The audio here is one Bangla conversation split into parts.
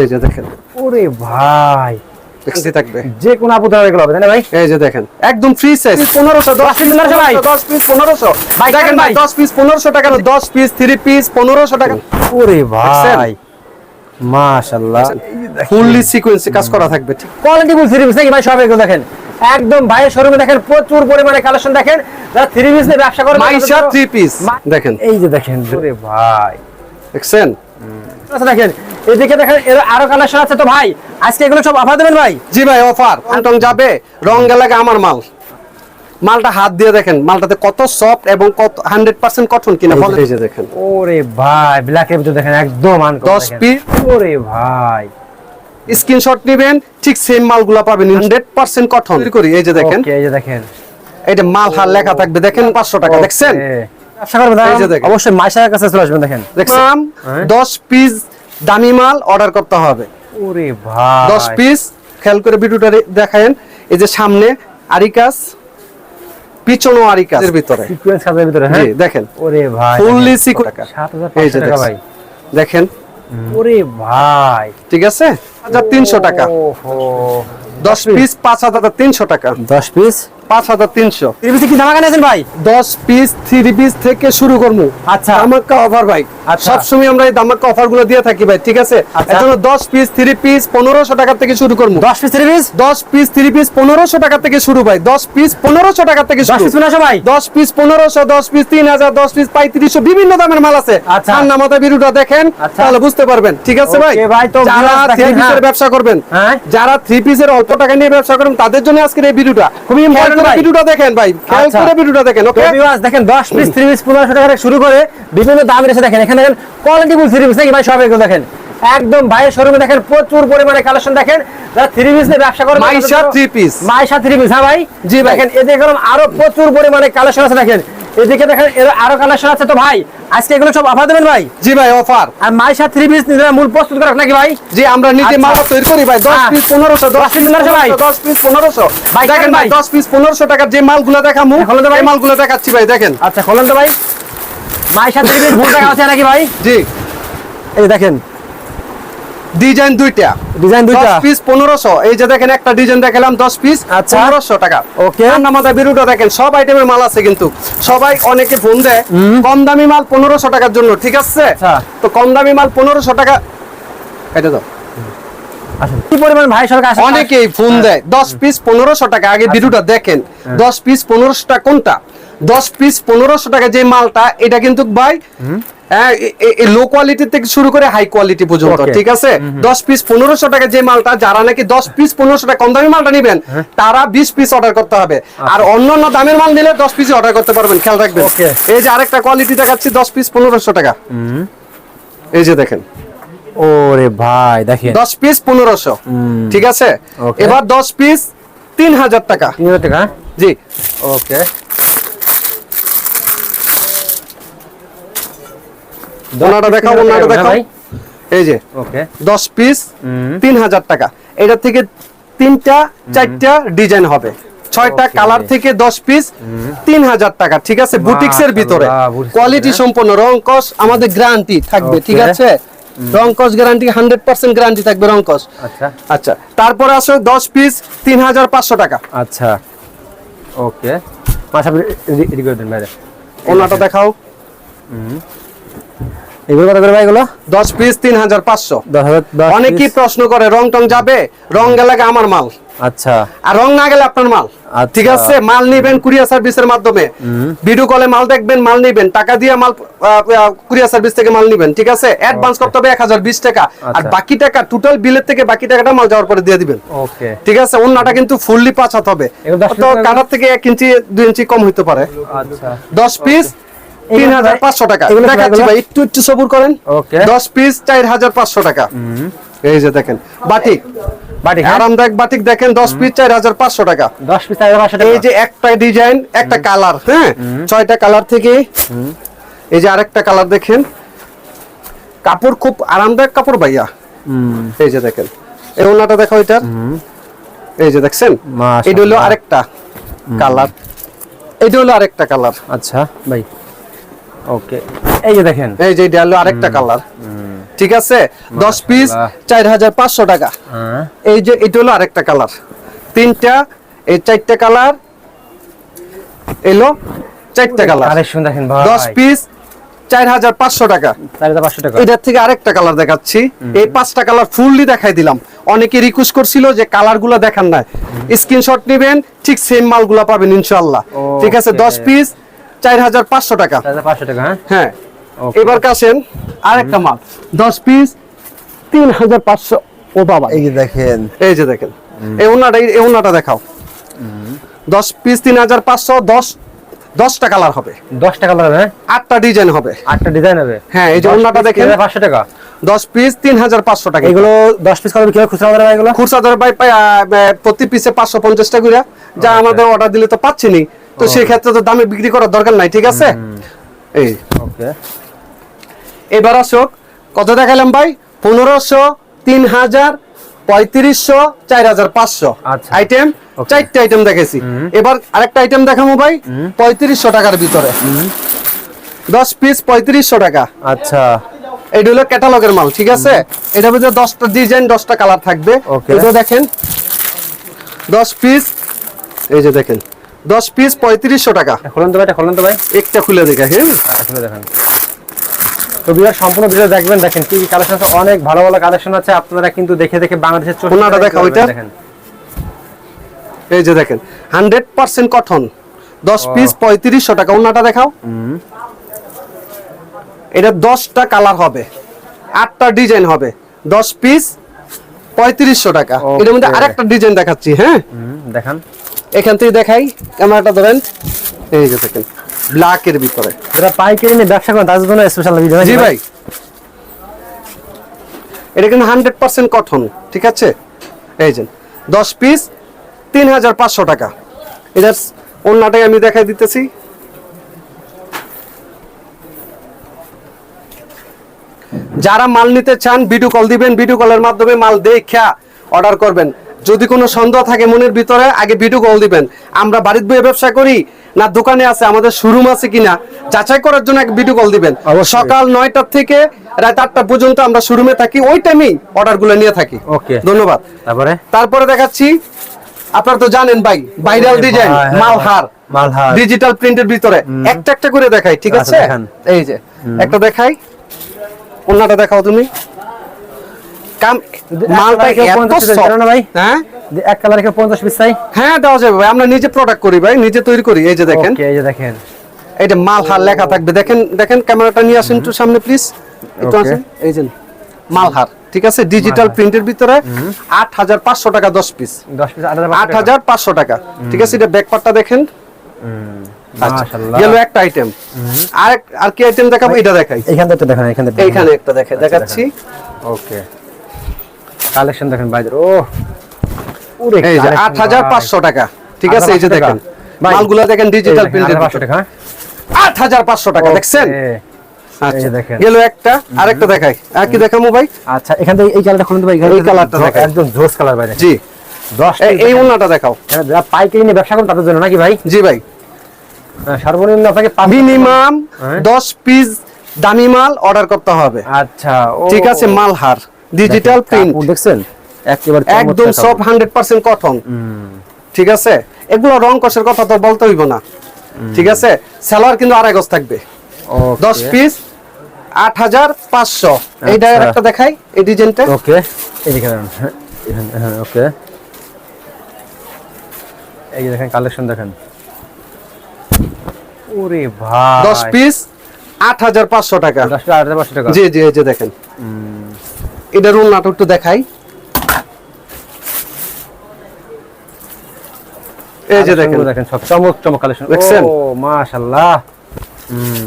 এই যে দেখেন। ওরে ভাই। এক্সি থাকবে। যে কোনো আপু ধরে গেল হবে তাই না ভাই? এই যে দেখেন একদম ফ্রি সাইজ পনেরোশো দশ পিস 1500 ভাই। দশ পিস পনেরোশো। ভাই, দেখেন ভাই ভাই। দশ পিস পনেরোশো টাকা দশ পিস থ্রি পিস পনেরোশো টাকা ওরে? ভাই। মাশাআল্লাহ ফুললি সিকোয়েন্সে কাজ করা থাকবে ঠিক। কোয়ালিটি ফুল থ্রি নাকি ভাই? সব এগুলো দেখেন। একদম ভাইয়ের শোরুমে দেখেন প্রচুর পরিমাণে কালেকশন দেখেন। যারা থ্রি পিস নিয়ে ব্যবসা করে মাইশা থ্রি পিস দেখেন। এই যে দেখেন ওরে ভাই। দেখছেন? আচ্ছা দেখেন এদিকে দেখেন এর আরও কালেকশন আছে তো ভাই। আজকে এগুলো সব অফার দেবেন ভাই? জি ভাই অফার টং যাবে রং গেলাগে আমার মাল। মালটা হাত দিয়ে দেখেন মালটাতে কত সফট এবং কত হান্ড্রেড পার্সেন্ট কঠন কিনা এই যে দেখেন। ওরে ভাই ব্ল্যাকের ভিতরে দেখেন একদম 10 দেখেন। ওরে ভাই। স্ক্রিনশট নেবেন ঠিক সেম মালগুলা পাবেন হান্ড্রেড পার্সেন্ট কঠন করি এই যে দেখেন। এই যে দেখেন। এটা মাল হার লেখা থাকবে দেখেন পাঁচশো টাকা দেখছেন? দেখেন। অবশ্যই মাইশার কাছে চলে আসবেন দেখেন। হ্যাঁ। দশ পিস দামি মাল অর্ডার করতে হবে। ওরে ভাই। দশ পিস খেয়াল করে ভিডিওটা দেখায়েন। এই যে সামনে আরিকাস পিছনও আরিকাস। এর ভিতরে। সিকোয়েন্স কাজের ভিতরে হ্যাঁ? দেখেন। ওরে ভাই ফুললি দেখেন। 7500 টাকা? ভাই। দেখেন। ওরে ভাই। ঠিক আছে? হাজার তিনশো টাকা। ওহো। দশ পিস পাঁচ হাজার তিনশো টাকা। 10 পিস পাঁচ হাজার তিনশো কি ধামাকা নিয়েছেন ভাই দশ পিস থ্রি পিস থেকে শুরু করব আচ্ছা। আমার অফার ভাই। সবসময় আমরা এই ধামাক্কা অফারগুলো দিয়ে থাকি ভাই ঠিক আছে আচ্ছা। এর জন্য দশ পিস থ্রি পিস পনেরোশো টাকা থেকে শুরু করব 10 পিস থ্রি পিস দশ পিস থ্রি পিস পনেরোশো টাকা থেকে শুরু ভাই দশ পিস পনেরোশো টাকা থেকে 10 পিস পনেরোশো ভাই দশ পিস পনেরোশো দশ পিস তিন হাজার দশ পিস পঁয়ত্রিশশো বিভিন্ন দামের মাল আছে আচ্ছা। ঠান্ডা মাথায় ভিডিওটা দেখেন আচ্ছা। তাহলে বুঝতে পারবেন ঠিক আছে ভাই যারা viewers থ্রি দেখেন, পিসের হ্যাঁ। ব্যবসা করবেন হ্যাঁ। যারা থ্রি পিসের অল্প টাকা নিয়ে ব্যবসা করবেন তাদের জন্য আজকের এই ভিডিওটা খুবই ভাই। ভিডিওটা দেখেন ভাই খেয়াল আচ্ছা। করে ভিডিওটা দেখেন ওকে দেখেন 10 পিস 3 পিস 1500 টাকা থেকে শুরু করে বিভিন্ন দাম রয়েছে দেখেন এখানে দেখেন কোয়ালিটি ফুল 3 পিস নাকি ভাই সব এগুলো দেখেন একদম ভাইয়ের শোরুমে দেখেন প্রচুর পরিমাণে কালেকশন দেখেন যারা 3 পিস নিয়ে ব্যবসা করে Maisha three piece Maisha 3 piece হ্যাঁ ভাই জি ভাই। দেখেন এদিকে গেলাম আরও প্রচুর পরিমাণে কালেকশন আছে দেখেন এদিকে দেখেন এর আরও কালেকশন আছে তো ভাই আজকে এগুলো সব অফার দেবেন ভাই জি ভাই অফার আর মাইশা 3 পিস নিজেরা মূল প্রস্তুত করে নাকি ভাই জি আমরা নিজে আচ্ছা। মাল তৈরি করি ভাই দশ হ্যাঁ। পিস পনেরোশো দশ 10 পিস piece 1500 ভাই। দশ পিস পনেরোশো ভাই, দেখেন ভাই ভাই। দশ পিস পনেরোশো টাকার যে মালগুলো দেখামু হ্যাঁ। এই মালগুলো দেখাচ্ছি ভাই দেখেন আচ্ছা খোলেন তো ভাই মাইশা 3 পিস ভুল টাকা আছে নাকি ভাই? জি। এই দেখেন। ডিজাইন দুইটা। ডিজাইন দুইটা। পিস পনেরোশো। এই যে দেখেন একটা ডিজাইন দেখালাম দশ পিস আচ্ছা। পনেরোশো টাকা। Okay. ঠান্ডা মাথায় বিরুটা দেখেন সব আইটেমের মাল আছে কিন্তু। সবাই অনেকে ফোন দেয় কম দামি মাল পনেরোশো টাকার জন্য ঠিক আছে? আচ্ছা। তো কম দামি মাল পনেরোশো টাকা এটা তো কি পরিমাণ ভাই সরকার অনেকেই ফোন হ্যাঁ। দেয় দশ পিস পনেরোশো টাকা। আগে ভিডিওটা দেখেন দশ পিস পনেরোশো টাকা কোনটা? দশ পিস পনেরোশো টাকা যে মালটা এটা কিন্তু ভাই লো কোয়ালিটি থেকে শুরু করে হাই কোয়ালিটি পর্যন্ত ঠিক আছে? দশ পিস পনেরোশো টাকা যে মালটা যারা নাকি দশ পিস পনেরোশো টাকা কম দামি মালটা নিবেন হ্যাঁ। তারা বিশ পিস অর্ডার করতে হবে। আর অন্য অন্য দামের মাল নিলে দশ পিস অর্ডার করতে পারবেন খেয়াল রাখবেন। এই যে আরেকটা কোয়ালিটি দেখাচ্ছি দশ পিস পনেরোশো টাকা। এই যে দেখেন। ওরে ভাই দেখেন। দশ পিস পনেরোশো। ঠিক আছে? এবার দশ পিস তিন হাজার টাকা। তিন হাজার টাকা জি। ওকে ওনাটা দেখাও ওনাটা দেখাও। এই যে ওকে। দশ পিস হুম। তিন হাজার টাকা। এটা থেকে তিনটা চারটা ডিজাইন হবে। ছয়টা কালার থেকে দশ পিস তিন হাজার টাকা। ঠিক আছে বুটিক্স এর ভিতরে। কোয়ালিটি সম্পন্ন রং কস আমাদের গ্যারান্টি থাকবে ঠিক আছে? রং কস গ্যারান্টি হান্ড্রেড পার্সেন্ট গ্যারান্টি থাকবে রং কস। আচ্ছা। আচ্ছা তারপরে আসো দশ পিস তিন হাজার পাঁচশো টাকা। আচ্ছা। ওকে। ওনাটা দেখাও। এগুলো কত করে ভাই এগুলো? দশ পিস তিন হাজার পাঁচশো। দশ হাজার দশ অনেকেই প্রশ্ন করে রং টং যাবে? রং গেলে আমার মাল। আচ্ছা। আর রং না গেলে আপনার মাল। আচ্ছা। ঠিক আছে? মাল নিবেন কুরিয়ার সার্ভিসের মাধ্যমে। ভিডিও কলে মাল দেখবেন মাল নিবেন। টাকা দিয়ে মাল কুরিয়ার সার্ভিস থেকে মাল নিবেন। ঠিক আছে? অ্যাডভান্স করতে হবে এক হাজার বিশ টাকা। আর আচ্ছা। বাকি টাকা টোটাল বিলের থেকে বাকি টাকাটা মাল যাওয়ার পরে দিয়ে দিবেন। ওকে ঠিক আছে? অন্যটা কিন্তু ফুললি পাঁচ হাত হবে তো কাটার থেকে এক ইঞ্চি দুই ইঞ্চি কম হইতে পারে। আচ্ছা। দশ পিস তিন এগুলো হাজার ভাই- পাঁচশো টাকা। দেখাচ্ছি ভাই একটু একটু সবুর করেন। Okay. দশ পিস চার হাজার পাঁচশো টাকা। এই যে দেখেন বাটিক। বাটি হ্যাঁ। আরামদায়ক বাটিক দেখেন দশ পিস চার হাজার পাঁচশো টাকা। দশ পিস টাকা পাঁচশো টাকা। এই যে একটা ডিজাইন একটা কালার হ্যাঁ? ছয়টা কালার থেকে। এই যে আরেকটা কালার দেখেন। কাপড় খুব আরামদায়ক কাপড় ভাইয়া। হুম। এই যে দেখেন এই ওনাটা দেখো এটা। এই যে দেখছেন। এটা হলো আরেকটা কালার এটা হলো আরেকটা কালার আচ্ছা ভাই। ওকে এই যে দেখেন। এই যে এটা হলো আরেকটা কালার। ঠিক আছে? দশ পিস মাশাআল্লাহ। চার হাজার পাঁচশো টাকা। হ্যাঁ। এই যে এটা হলো আরেকটা কালার। তিনটা এই চারটা কালার। এলো চারটা কালার। কালেকশন দেখেন ভাই। দশ পিস চার হাজার পাঁচশো টাকা। চার হাজার পাঁচশো টাকা। এটার থেকে আরেকটা কালার দেখাচ্ছি। এই পাঁচটা কালার ফুললি দেখাই দিলাম। অনেকে রিকোয়েস্ট করছিল যে কালারগুলা দেখান না স্ক্রিনশট নেবেন ঠিক সেম মালগুলা পাবেন ইনশাল্লাহ ঠিক আছে? Okay. দশ পিস চার হাজার পাঁচশো টাকা। পাঁচশো টাকা হ্যাঁ? হ্যাঁ. এবার কাছেন আরেকটা মাল। দশ পিস তিন হাজার পাঁচশো। ও বাবা। এই যে দেখেন। এই যে দেখেন। এই ওনাটা এই ওনাটা দেখাও। দশ পিস তিন হাজার পাঁচশো দশ দশটা কালার হবে। দশটা কালার হবে হ্যাঁ? আটটা ডিজাইন হবে। আটটা ডিজাইন হবে? হ্যাঁ, এই যে ওড়নাটা দেখেন। পাঁচশো টাকা। দশ পিস তিন হাজার পাঁচশো টাকা। এগুলো দশ পিস কালার কীভাবে খুচরা হবে এগুলো? খুচরা দরে আহ, প্রতি পিসে পাঁচশো পঞ্চাশ টাকা করে যা আমাদের অর্ডার দিলে তো পাচ্ছি নি তো সেই ক্ষেত্রে তো দামে বিক্রি করার দরকার নাই ঠিক আছে? এই। ওকে। এবার আসুক কত দেখালাম ভাই? পনেরোশো তিন হাজার পঁয়ত্রিশশো চার হাজার পাঁচশো। আচ্ছা। Item Okay. চারটে আইটেম দেখেছি এবার আরেকটা আইটেম দেখাবো ভাই পঁয়ত্রিশশো টাকার ভিতরে। দশ পিস পঁয়ত্রিশশো টাকা। আচ্ছা। এটা হলো ক্যাটালগের মাল ঠিক আছে? এটা ভিতরে দশটা ডিজাইন দশটা কালার থাকবে। এটা দেখেন। দশ পিস এই যে দেখেন। দশ পিস পঁয়ত্রিশশো টাকা। খুলুন তো ভাই খুলুন তো ভাই। একটা খুলে দেখে হ্যাঁ খুলে দেখেন। তো বিরাট সম্পূর্ণ ভিডিও দেখবেন দেখেন কি কালেকশন আছে অনেক ভালো ভালো কালেকশন আছে আপনারা কিন্তু দেখে দেখে বাংলাদেশের চোখ ওনাটা দেখাও এটা। দেখেন। এই যে দেখেন হান্ড্রেড পার্সেন্ট কটন দশ পিস পঁয়ত্রিশশো টাকা ওনাটা দেখাও। এটা দশটা কালার হবে আটটা ডিজাইন হবে দশ পিস পঁয়ত্রিশশো টাকা. এটার মধ্যে আরেকটা ডিজাইন দেখাচ্ছি হ্যাঁ? দেখান। এখান থেকে দেখাই ক্যামেরাটা ধরেন। এই যে দেখেন ব্ল্যাকের ভিতরে। যারা পাইকারি নিয়ে ব্যবসা করেন তাদের জন্য স্পেশাল ভিডিও জি ভাই? এটা কিন্তু হান্ড্রেড পার্সেন্ট কটন ঠিক আছে? এই যে দশ পিস তিন হাজার পাঁচশো টাকা। এটার অন্যটাই আমি দেখাই দিতেছি। যারা মাল নিতে চান ভিডিও কল দিবেন ভিডিও কলের মাধ্যমে মাল দেখা অর্ডার করবেন। যদি কোনো সন্দেহ থাকে মনের ভিতরে আগে ভিডিও কল দিবেন। আমরা বাড়িতে বইয়ে ব্যবসা করি না দোকানে আছে আমাদের শোরুম আছে কিনা যাচাই করার জন্য এক ভিডিও কল দিবেন। সকাল নয়টার থেকে রাত আটটা পর্যন্ত আমরা শোরুমে থাকি ওই টাইমেই অর্ডারগুলো নিয়ে থাকি। ওকে ধন্যবাদ। তারপরে? তারপরে দেখাচ্ছি আপনারা তো জানেন ভাই ভাইরাল ডিজাইন হ্যাঁ, মালহার। মালহার। ডিজিটাল প্রিন্টের ভিতরে। একটা একটা করে দেখাই ঠিক আচ্ছা, আছে? এই যে একটা দেখাই। অন্যটা দেখাও তুমি। কাম মালটা এত ভাই? হ্যাঁ? এক কালার কে পঞ্চাশ পিস চাই? হ্যাঁ দেওয়া যাবে ভাই। আমরা নিজে প্রোডাক্ট করি ভাই নিজে তৈরি করি। এই যে দেখেন। এই যে দেখেন। এটা মালহার লেখা থাকবে। দেখেন দেখেন ক্যামেরাটা নিয়ে আসেন একটু সামনে প্লিজ একটু আসেন। এই যে মালহার ঠিক আছে? ডিজিটাল প্রিন্টের ভিতরে আট হাজার পাঁচশো টাকা দশ পিস দশ পিস আট হাজার পাঁচশো টাকা। ঠিক আছে? এটা ব্যাকপারটা দেখেন। আচ্ছা। একটা আইটেম আর আর কি আইটেম দেখাবো? এটা দেখাই। এইখান থেকে দেখেন এইখান থেকে একটা দেখে দেখাচ্ছি। ওকে কালেকশন দেখেন ভাইদের ও এই যে collection আট হাজার ভাই। পাঁচশো টাকা ঠিক আছে? এই যে দেখেন মালগুলা দেখেন ডিজিটাল প্রিন্টের 8,500 টাকা। আট হাজার পাঁচশো টাকা দেখছেন? আচ্ছা দেখেন। গেল একটা আরেকটা দেখাই। আর কি ভাই? আচ্ছা এখান থেকে এই কালারটা খুলুন ভাই এই কালারটা দেখাই। একদম জোস কালার ভাই জি। 10 এই- ওনাটা দেখাও। যারা পাইকারি নিয়ে ব্যবসা করেন তাদের জন্য নাকি ভাই? জি ভাই। হ্যাঁ, সর্বনিম্ন আপনাকে মিনিমাম হ্যাঁ। দশ পিস দামি মাল অর্ডার করতে হবে। আচ্ছা ঠিক আছে মালহার ডিজিটাল প্রিন্ট দেখছেন? একেবারে একদম সব। হান্ড্রেড পার্সেন্ট কটন ঠিক আছে? এগুলো রং কষের কথা তো বলতে হইব না। ঠিক আছে? সেলার কিন্তু আড়াই গজ থাকবে। দশ পিস আট হাজার পাঁচশো। এইটা আচ্ছা। একটা দেখাই এই ডিজাইনটা ওকে ওকে এই দেখেন কালেকশন দেখেন। ওরে ভাই। দশ পিস আট হাজার পাঁচশো টাকা। দশ পিস আট হাজার পাঁচশো টাকা। জি জি এই যে দেখেন। এটার উন্নাটা একটু দেখাই। এই যে দেখেন। দেখেন সব চমক চমক কালেকশন দেখছেন? ও মাশাআল্লাহ।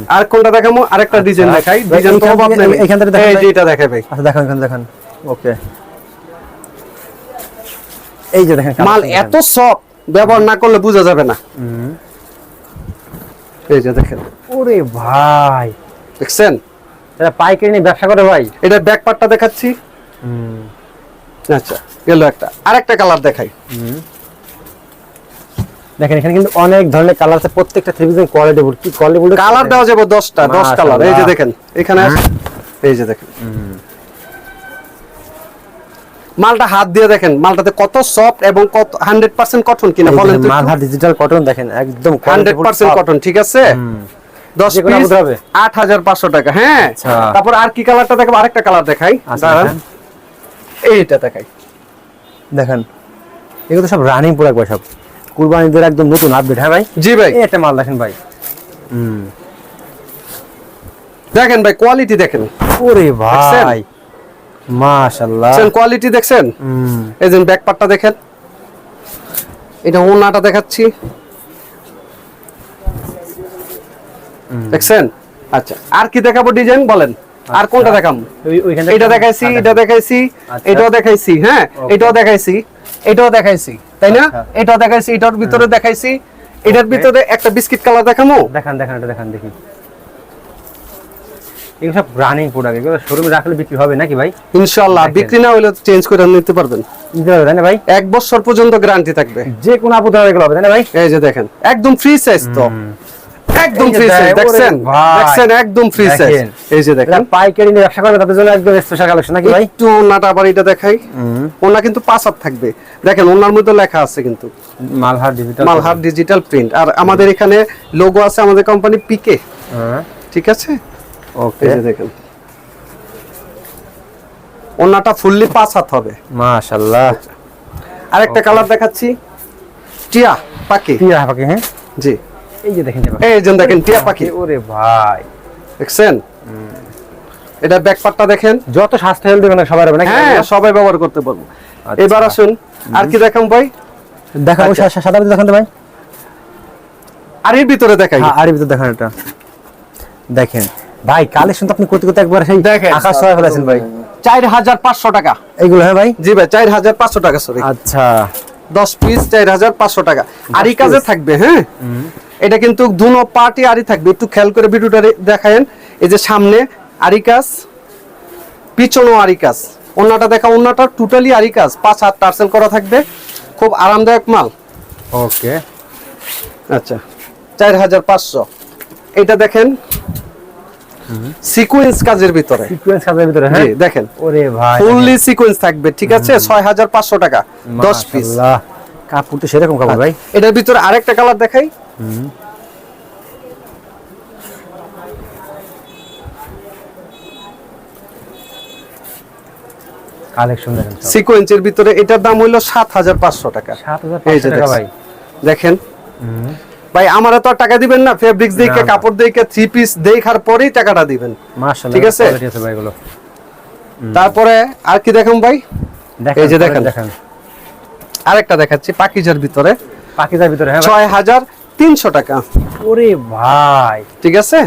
আর কোনটা আরেকটা ডিজাইন আচ্ছা। দেখাই। ডিজাইন তো এইখান অভাব থেকে- দেখান এই যে এটা দেখাই ভাই। আচ্ছা দেখেন এখানে দেখেন। ওকে। এই যে দেখেন মাল এত সফট ব্যবহার না করলে বোঝা যাবে না। এই যে দেখেন। ওরে ভাই। দেখছেন? যারা পাইকারি নিয়ে ব্যবসা করে ভাই। ব্যাক পার্টটা দেখাচ্ছি। আচ্ছা গেল একটা। আরেকটা কালার দেখাই। দেখেন এখানে কিন্তু অনেক ধরনের কালার আছে প্রত্যেকটা থ্রি কোয়ালিটি কি কোয়ালিটি কালার দেওয়া যাবে দশটা দশ কালার এই যে দেখেন এখানে এই যে দেখেন। মালটা হাত দিয়ে দেখেন মালটাতে কত সফট এবং কত হান্ড্রেড পার্সেন্ট কটন কিনা বলেন তো মালহার ডিজিটাল কটন দেখেন একদম হান্ড্রেড পার্সেন্ট কটন ঠিক আছে? দশ যে কোনো পিস আবুতে হবে? আট হাজার পাঁচশো টাকা হ্যাঁ। আচ্ছা। তারপর আর কি কালারটা দেখাবো? আরেকটা কালার দেখাই। আচ্ছা, দাঁড়ান। এইটা দেখাই। দেখেন এগুলো সব রানিং সব। কুরবানিদের একদম নতুন আপডেট হ্যাঁ ভাই? জি ভাই। একটা মাল দেখেন ভাই। হুম। দেখেন ভাই কোয়ালিটি দেখেন। ওরে? ভাই। মাশাআল্লাহ। কোয়ালিটি দেখছেন? এই যে ব্যাক পার্টটা দেখেন। এটা ওনাটা দেখাচ্ছি। দেখছেন আচ্ছা আর কি দেখাবো ডিজাইন বলেন? আর কোনটা দেখাম? থেকে- এটা দেখাইছি আচ্ছা, এটা দেখাইছি আচ্ছা। এটাও দেখাইছি হ্যাঁ? এটাও দেখাইছি এটাও দেখাইছি তাই না? আচ্ছা। এটাও দেখাইছি এটার ভিতরে দেখাইছি এটার ভিতরে একটা বিস্কিট কালার দেখামো? দেখান দেখান এটা দেখান দেখি। এগুলো সব রানিং প্রোডাক্ট এগুলো শোরুমে রাখলে বিক্রি হবে নাকি ভাই? ইনশাআল্লাহ বিক্রি না হলে চেঞ্জ করে নিতে পারবেন। তাই না ভাই? এক বছর পর্যন্ত গ্যারান্টি থাকবে। যে কোনো এগুলো হবে তাই না ভাই? এই যে দেখেন একদম ফ্রি সাইজ তো। একদম এই ফ্রি সাইজ দেখছেন? দেখছেন? একদম ফ্রি সাইজ এই যে দেখেন। পাইকারি নিয়ে ব্যবসা করবে তাদের জন্য একদম স্পেশাল কালেকশন নাকি ভাই? একটু ওনাটা আবার এটা দেখাই। ওনা কিন্তু পাঁচ হাত থাকবে। দেখেন ওনার মধ্যে লেখা আছে কিন্তু। Malhar digital Malhar digital print আর আমাদের এখানে লোগো আছে আমাদের কোম্পানি পিকে ঠিক আছে? ওকে। এই যে দেখেন। ওনাটা ফুললি পাঁচ হাত হবে। মাশাআল্লাহ। আরেকটা কালার দেখাচ্ছি। টিয়া পাখি। কি রাখা হ্যাঁ? জি। এই যে দেখেন। এই যে দেখেন টিয়া পাখি। ওরে ভাই। দেখছেন? এটা ব্যাকপাটটা দেখেন। যত স্বাস্থ্য হেলদি মানে সবার হবে নাকি হ্যাঁ সবাই ব্যবহার করতে পারব। আচ্ছা। এবার আসুন আর কি দেখাম ভাই? দেখাবো আচ্ছা। সাদা দেখান ভাই। আর এর ভিতরে দেখাই। হ্যাঁ আর ভিতর দেখান এটা। দেখেন। ভাই কালেকশন তো আপনি করতে করতে একবার সেই আকাশ ছয় ফেলেছেন ভাই। চার হাজার পাঁচশো টাকা। এইগুলো হ্যাঁ ভাই? জি ভাই চার হাজার পাঁচশো টাকা সরি আচ্ছা। দশ পিস চার হাজার পাঁচশো টাকা। আর এই কাজে থাকবে হ্যাঁ? এটা কিন্তু দুনো পার্টি আরই থাকবে। একটু খেয়াল করে ভিডিওটা দেখায়েন। এই যে সামনে আরি কাজ পিছনেও আরি কাজ অন্যটা দেখা অন্যটা টোটালি আরি কাজ পাঁচ হাত টার্সেল করা থাকবে। খুব আরামদায়ক মাল। ওকে। আচ্ছা চার হাজার পাঁচশো। এটা দেখেন সিকুয়েন্স কাজের ভিতরে। সিকোয়েন্স কাজের ভিতরে হ্যাঁ? দেখেন। ওরে ভাই ফুললি সিকুয়েন্স থাকবে ঠিক আছে? ছয় হাজার পাঁচশো টাকা দশ পিস কাপড় তো সেরকম কাপড় ভাই। এটার ভিতরে আরেকটা কালার দেখাই। হুম কালেকশন সিকোয়েন্সের ভিতরে এটার দাম হইল 7500 টাকা। 7500 টাকা দেখেন। ভাই আমারে তো টাকা দিবেন না। ফেব্রিক্স দিয়ে কাপড় দিকে থ্রি পিস দেখার পরেই টাকাটা দিবেন। মাশাআল্লাহ ঠিক আছে? তারপরে আর কি দেখুন ভাই? এই যে দেখেন। দেখেন। আরেকটা দেখাচ্ছি পাকিজার ভিতরে। পাকিজার ভিতরে হ্যাঁ 6000 তিনশো টাকা। ওরে ভাই। ঠিক আছে?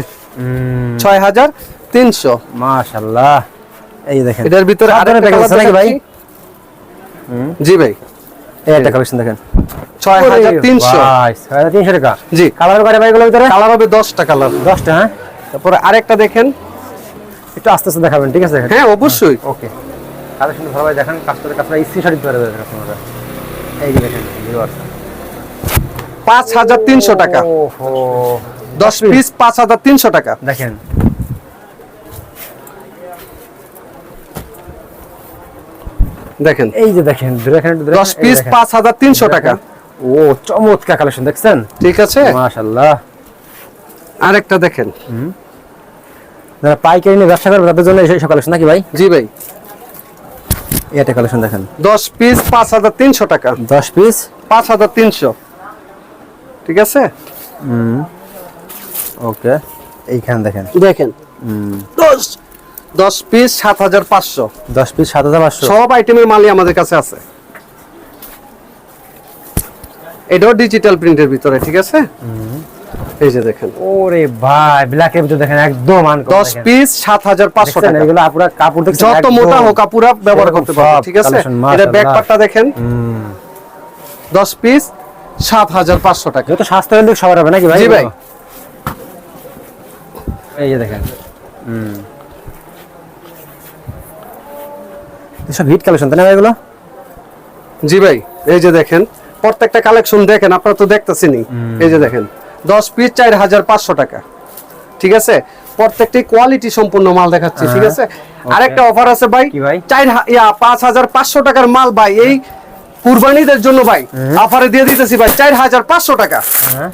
ছয় হাজার তিনশো। মাশাআল্লাহ এই দেখেন এটার ভিতরে আরেকটা কালার আছে নাকি ভাই? জি ভাই। এই একটা কালেকশন দেখেন। ছয় হাজার তিনশো তিনশো টাকা। জি। কালার করে ভাই এগুলোর ভিতরে? কালার হবে দশটা কালার দশটা হ্যাঁ? তারপরে আরেকটা দেখেন। একটু আস্তে আস্তে দেখাবেন ঠিক আছে? হ্যাঁ অবশ্যই। ওকে। কালেকশন ভালো ভাই দেখেন এই যে ভিউয়ার্স পাঁচ হাজার তিনশো টাকা। দশ পিস পাঁচ হাজার তিনশো টাকা। দেখেন। দেখেন। এই যে দেখেন দশ পিস পাঁচ হাজার তিনশো টাকা। ও চমৎকার কালেকশন দেখছেন? ঠিক আছে? মাশাআল্লাহ। আরেকটা দেখেন। যারা পাইকারি নিয়ে ব্যবসা করবে তাদের জন্য এই কালেকশন নাকি ভাই? জি ভাই। একটা কালেকশন দেখেন। দশ পিস পাঁচ হাজার তিনশো টাকা। দশ পিস? পাঁচ হাজার তিনশো। ঠিক আছে? ওকে এইখানে দেখেন। দেখেন। দশ দশ পিস সাত হাজার পাঁচশো। দশ পিস সাত হাজার পাঁচশো। সব আইটেমের মালই আমাদের কাছে আছে। এটাও ডিজিটাল প্রিন্টের ভিতরে ঠিক আছে? এই যে দেখেন। ওরে ভাই ব্ল্যাকের ভিতরে দেখেন একদম uncommon দশ পিস সাত হাজার পাঁচশো দেখছেন, টাকা। এগুলো আপুরা কাপড় যত মোটা হোক আপুরা ব্যবহার করতে পারবে ঠিক আছে? এটা ব্যাক পার্টটা দেখেন। হুম। দশ পিস সাত হাজার পাঁচশো টাকা। স্বাস্থ্য হেলদি সবার হবে নাকি ভাই? জি ভাই। এই যে দেখেন। হুম। হিট কালেকশন তাই না এগুলো? জি ভাই এই যে দেখেন প্রত্যেকটা কালেকশন দেখেন আপনারা তো দেখতেছেনই। এই যে দেখেন দশ পিস চার হাজার পাঁচশো টাকা। ঠিক আছে? প্রত্যেকটি কোয়ালিটি সম্পূর্ণ মাল দেখাচ্ছি ঠিক আছে? আরেকটা অফার আছে ভাই কি ভাই? চার পাঁচ হাজার পাঁচশো টাকার মাল ভাই। এই কুরবানিদের জন্য ভাই অফারে দিয়ে দিতেছি ভাই চার হাজার পাঁচশো টাকা। হ্যাঁ।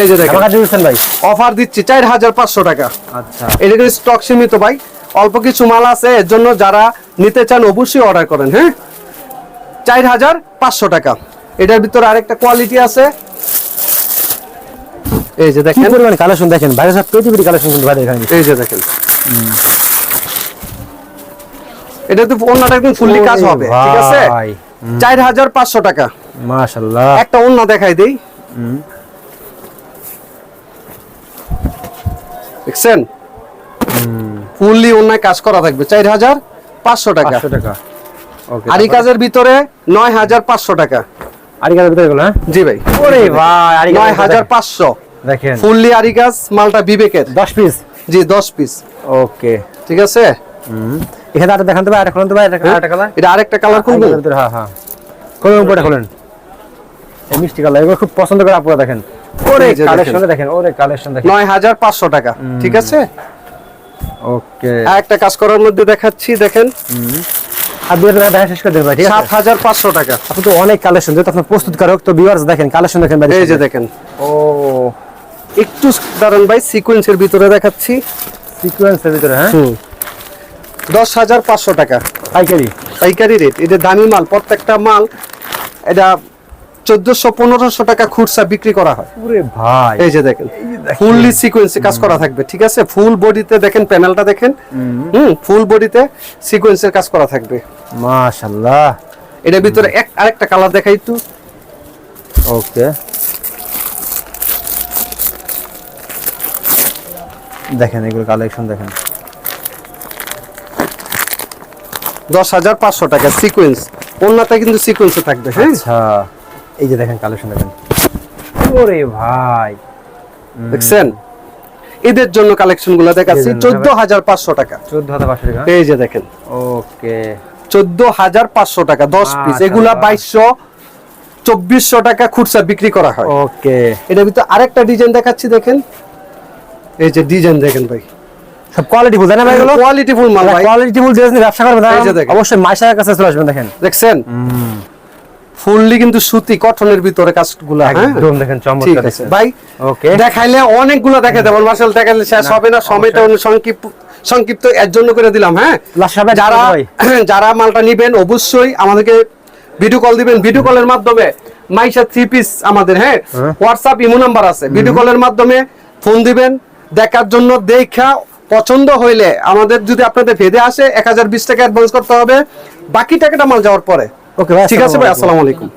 এই যে দেখেন। ভাই। অফার দিচ্ছি চার হাজার পাঁচশো টাকা। আচ্ছা। এটা কিন্তু স্টক সীমিত ভাই। অল্প কিছু মাল আছে এর জন্য যারা নিতে চান অবশ্যই অর্ডার করেন হ্যাঁ? চার হাজার পাঁচশো টাকা। এটার ভিতরে আরেকটা কোয়ালিটি আছে। এই যে দেখেন। পরিমাণ কালেকশন দেখেন? বাইরে সব পেটি পেটি কালেকশন কিন্তু বাইরে এখানে। এই যে দেখেন। এটা তো অন্যটা একদম ফুললি কাজ হবে ঠিক আছে? ভাই। চার হাজার পাঁচশো টাকা। মাশাআল্লাহ একটা অন্য দেখাই দেই। দেখছেন? ফুললি অন্যায় কাজ করা থাকবে। চার হাজার পাঁচশো টাকা। টাকা। আর এই কাজের ভিতরে নয় হাজার পাঁচশো টাকা। আরি কাজের ভিতরে হ্যাঁ? জি ভাই। ওরে ভাই। নয় হাজার পাঁচশো। দেখেন। ফুললি আরি কাজ মালটা বিবেকের। 10 পিস? জি দশ পিস। ওকে। ঠিক আছে? এখানে আরেকটা দেখান তো ভাই আরেকটা খুলুন তো ভাই আরেকটা আরেকটা কালার এটা আরেকটা কালার হ্যাঁ হ্যাঁ। খুলুন উপরে খুলুন। এই মিষ্টি কালার এগুলো খুব পছন্দ করে আপুরা দেখেন। ওরে। কালেকশন দেখেন ওরে কালেকশন দেখেন। নয় হাজার পাঁচশো টাকা ঠিক আছে? ওকে। আর একটা কাজ করার মধ্যে দেখাচ্ছি দেখেন। আর দেখা শেষ করে দেবেন ভাই ঠিক আছে? টাকা। আপনি তো অনেক কালেকশন যেহেতু আপনার প্রস্তুতকারক তো ভিউয়ার্স দেখেন কালেকশন দেখেন ভাই এই যে দেখেন। ও। একটু দাঁড়ান ভাই সিকোয়েন্সের ভিতরে দেখাচ্ছি। সিকোয়েন্সের ভিতরে হ্যাঁ? দশ হাজার পাঁচশো টাকা। পাইকারি? পাইকারি রেট এটা দামি মাল প্রত্যেকটা মাল এটা চোদ্দশো পনেরোশো টাকা খুচরা বিক্রি করা হয়। ভাই। এই যে দেখেন ফুললি সিকোয়েন্সে কাজ করা থাকবে ঠিক আছে? ফুল বডিতে দেখেন প্যানেলটা দেখেন। হুম। ফুল বডিতে সিকোয়েন্সের কাজ করা থাকবে। মাশাআল্লাহ এটার ভিতরে এক আরেকটা কালার দেখাই একটু। ওকে। দেখেন এগুলো কালেকশন দেখেন। দশ হাজার পাঁচশো টাকা সিকোয়েন্স অন্যটা কিন্তু সিকোয়েন্সে থাকবে হ্যাঁ? আচ্ছা। এই যে দেখেন কালেকশন দেখেন। ওরে ভাই। দেখছেন? এদের জন্য কালেকশনগুলো দেখাচ্ছি। চোদ্দ হাজার পাঁচশো টাকা। চোদ্দ হাজার পাঁচশো টাকা। এই যে দেখেন। ওকে। চোদ্দ হাজার পাঁচশো টাকা দশ পিস এগুলা বাইশশো চব্বিশশো টাকা খুচরা বিক্রি করা হয়। ওকে। এটার ভিতরে আরেকটা ডিজাইন দেখাচ্ছি দেখেন। এই যে ডিজাইন দেখেন ভাই। সব কোয়ালিটি বুঝেন না ভাই এগুলো? কোয়ালিটি ফুল মাল ভাই। কোয়ালিটি ফুল ড্রেস ব্যবসা করবেন এই যে দেখেন। অবশ্যই মাইশার কাছে চলে আসবেন দেখেন। দেখছেন? ফুললি কিন্তু সুতি কটনের ভিতরে কাজগুলো হ্যাঁ? একদম দেখেন চমৎকার ভাই ওকে দেখাইলে অনেকগুলো দেখে দেবো মার্শাল দেখাইলে শেষ হবে না সময়টা সংক্ষিপ্ত সংক্ষিপ্ত এর জন্য করে দিলাম হ্যাঁ? যারা যারা মালটা নিবেন অবশ্যই আমাদেরকে ভিডিও কল দিবেন। ভিডিও কলের মাধ্যমে মাইশা থ্রি পিস আমাদের হ্যাঁ? হোয়াটসঅ্যাপ ইমো নাম্বার আছে। ভিডিও কলের মাধ্যমে ফোন দিবেন দেখার জন্য দেখা পছন্দ হইলে আমাদের যদি আপনাদের ভেদে আসে এক হাজার বিশ টাকা অ্যাডভান্স করতে হবে। বাকি টাকাটা মাল যাওয়ার পরে। ওকে ঠিক আছে ভাই আসসালামু আসসালামু আলাইকুম।